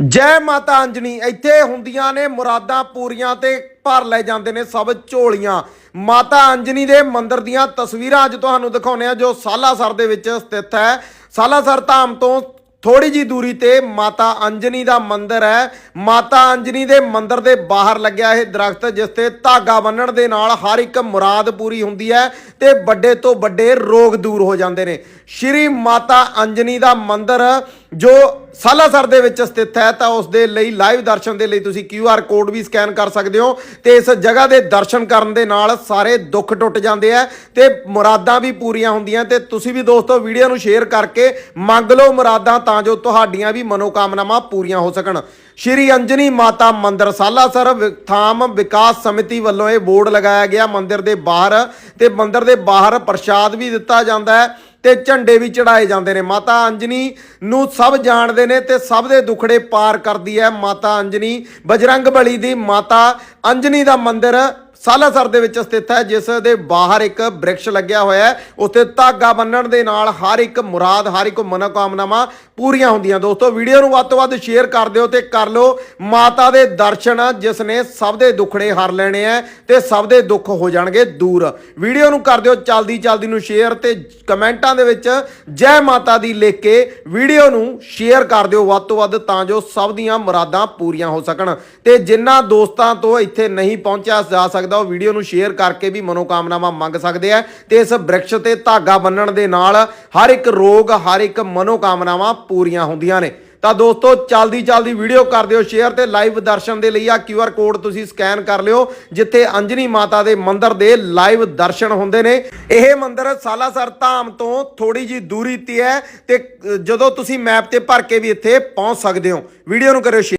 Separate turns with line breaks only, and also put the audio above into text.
ਜੈ ਮਾਤਾ ਅੰਜਨੀ, ਇੱਥੇ ਹੁੰਦੀਆਂ ਨੇ ਮੁਰਾਦਾਂ ਪੂਰੀਆਂ ਤੇ ਭਰ ਲੈ ਜਾਂਦੇ ਨੇ ਸਭ ਝੋਲੀਆਂ। ਮਾਤਾ ਅੰਜਨੀ ਦੇ ਮੰਦਿਰ ਦੀਆਂ ਤਸਵੀਰਾਂ ਅੱਜ ਤੁਹਾਨੂੰ ਦਿਖਾਉਂਦੇ ਆ ਜੋ ਸਾਲਾਸਰ ਦੇ ਵਿੱਚ ਸਥਿਤ ਹੈ। ਸਾਲਾਸਰ ਧਾਮ ਤੋਂ ਥੋੜੀ ਜੀ ਦੂਰੀ ਤੇ ਮਾਤਾ ਅੰਜਨੀ ਦਾ ਮੰਦਿਰ ਹੈ। ਮਾਤਾ ਅੰਜਨੀ ਦੇ ਮੰਦਿਰ ਦੇ ਬਾਹਰ ਲੱਗਿਆ ਇਹ ਦਰਖਤ, ਜਿਸ ਤੇ ਧਾਗਾ ਬੰਨਣ ਦੇ ਨਾਲ ਹਰ ਇੱਕ ਮੁਰਾਦ ਪੂਰੀ ਹੁੰਦੀ ਹੈ ਤੇ ਵੱਡੇ ਤੋਂ ਵੱਡੇ ਰੋਗ ਦੂਰ ਹੋ ਜਾਂਦੇ ਨੇ। ਸ਼੍ਰੀ ਮਾਤਾ ਅੰਜਨੀ ਦਾ ਮੰਦਿਰ ਜੋ ਸਾਲਾਸਰ ਦੇ ਵਿੱਚ ਸਥਿਤ ਹੈ, ਤਾਂ ਉਸ ਦੇ ਲਈ ਲਾਈਵ ਦਰਸ਼ਨ ਦੇ ਲਈ ਤੁਸੀਂ QR ਕੋਡ ਵੀ ਸਕੈਨ ਕਰ ਸਕਦੇ ਹੋ ਤੇ ਇਸ ਜਗ੍ਹਾ ਦੇ ਦਰਸ਼ਨ ਕਰਨ ਦੇ ਨਾਲ ਸਾਰੇ ਦੁੱਖ ਟੁੱਟ ਜਾਂਦੇ ਆ ਤੇ ਮੁਰਾਦਾਂ ਵੀ ਪੂਰੀਆਂ ਹੁੰਦੀਆਂ ਤੇ ਤੁਸੀਂ ਵੀ ਦੋਸਤੋ ਵੀਡੀਓ ਨੂੰ ਸ਼ੇਅਰ ਕਰਕੇ ਮੰਗ ਲਓ ਮੁਰਾਦਾਂ ਤਾਂ ਜੋ ਤੁਹਾਡੀਆਂ ਵੀ ਮਨੋਕਾਮਨਾਵਾਂ ਪੂਰੀਆਂ ਹੋ ਸਕਣ। ਸ਼੍ਰੀ ਅੰਜਨੀ ਮਾਤਾ ਮੰਦਿਰ ਸਾਲਾਸਰ ਵਿ- ਥਾਮ ਵਿਕਾਸ ਸਮਿਤੀ ਵੱਲੋਂ ਇਹ ਬੋਰਡ ਲਗਾਇਆ ਗਿਆ ਮੰਦਿਰ ਦੇ ਬਾਹਰ ਤੇ ਮੰਦਿਰ ਦੇ ਬਾਹਰ ਪ੍ਰਸ਼ਾਦ ਵੀ ਦਿੱਤਾ ਜਾਂਦਾ ਹੈ। ਤੇ ਝੰਡੇ ਵੀ ਚੜਾਏ ਜਾਂਦੇ ਨੇ। ਮਾਤਾ ਅੰਜਨੀ ਨੂੰ ਸਭ ਜਾਣਦੇ ਨੇ ਤੇ ਸਭ ਦੇ ਦੁਖੜੇ ਪਾਰ ਕਰਦੀ ਹੈ ਮਾਤਾ ਅੰਜਨੀ। ਬਜਰੰਗ ਬਲੀ ਦੀ ਮਾਤਾ ਅੰਜਨੀ ਦਾ ਮੰਦਿਰ ਸਾਲਾਸਰ ਦੇ ਵਿੱਚ ਸਥਿਤ ਹੈ, ਜਿਸ ਦੇ ਬਾਹਰ ਇੱਕ ਬ੍ਰਿਕਸ਼ ਲੱਗਿਆ ਹੋਇਆ ਹੈ। ਉੱਤੇ ਧਾਗਾ ਬੰਨਣ ਦੇ ਨਾਲ ਹਰ ਇੱਕ ਮੁਰਾਦ, ਹਰ ਇੱਕ ਮਨੋਕਾਮਨਾਵਾਂ ਪੂਰੀਆਂ ਹੁੰਦੀਆਂ। ਦੋਸਤੋ, ਵੀਡੀਓ ਨੂੰ ਵੱਧ ਤੋਂ ਵੱਧ ਸ਼ੇਅਰ ਕਰ ਦਿਓ ਤੇ ਕਰ ਲਓ ਮਾਤਾ ਦੇ ਦਰਸ਼ਨ, ਜਿਸ ਨੇ ਸਭ ਦੇ ਦੁੱਖੜੇ ਹਰ ਲੈਣੇ ਆ ਤੇ ਸਭ ਦੇ ਦੁੱਖ ਹੋ ਜਾਣਗੇ ਦੂਰ। ਵੀਡੀਓ ਨੂੰ ਕਰ ਦਿਓ ਚਲਦੀ ਚਲਦੀ ਨੂੰ ਸ਼ੇਅਰ ਤੇ ਕਮੈਂਟਾਂ ਦੇ ਵਿੱਚ ਜੈ ਮਾਤਾ ਦੀ ਲਿਖ ਕੇ ਵੀਡੀਓ ਨੂੰ ਸ਼ੇਅਰ ਕਰ ਦਿਓ। ਵੱਧ ਤੋਂ ਵੱਧ ਤਾਂ ਜੋ ਸਭ ਦੀਆਂ ਮੁਰਾਦਾਂ ਪੂਰੀਆਂ ਹੋ ਸਕਣ ਤੇ ਜਿਨ੍ਹਾਂ ਦੋਸਤਾਂ ਤੋਂ ਇੱਥੇ ਨਹੀਂ ਪਹੁੰਚਿਆ ਜਾ ਸਕਦਾ ਉਹ ਵੀਡੀਓ ਨੂੰ ਸ਼ੇਅਰ ਕਰਕੇ ਵੀ ਮਨੋਕਾਮਨਾਵਾਂ ਮੰਗ ਸਕਦੇ ਆ ਤੇ ਇਸ ਬ੍ਰਿਕਸ਼ ਤੇ ਧਾਗਾ ਬੰਨਣ ਦੇ ਨਾਲ ਹਰ ਇੱਕ ਰੋਗ, ਹਰ ਇੱਕ ਮਨੋਕਾਮਨਾਵਾਂ ਪੂਰੀਆਂ ਹੁੰਦੀਆਂ ਨੇ। ਤਾਂ ਦੋਸਤੋ, ਚਲਦੀ ਚਲਦੀ ਵੀਡੀਓ ਕਰ ਦਿਓ ਸ਼ੇਅਰ ਤੇ ਲਾਈਵ ਦਰਸ਼ਨ ਦੇ ਲਈ ਆ QR ਕੋਡ ਤੁਸੀਂ ਸਕੈਨ ਕਰ ਲਿਓ, ਜਿੱਥੇ ਅੰਜਨੀ ਮਾਤਾ ਦੇ ਮੰਦਿਰ ਦੇ ਲਾਈਵ ਦਰਸ਼ਨ ਹੁੰਦੇ ਨੇ। ਇਹ ਮੰਦਿਰ ਸਾਲਾਸਰ ਧਾਮ ਤੋਂ ਥੋੜੀ ਜੀ ਦੂਰੀ ਤੇ ਹੈ ਤੇ ਜਦੋਂ ਤੁਸੀਂ ਮੈਪ ਤੇ ਭਰ ਕੇ ਵੀ ਇੱਥੇ ਪਹੁੰਚ ਸਕਦੇ ਹੋ। ਵੀਡੀਓ ਨੂੰ ਕਰਿਓ share।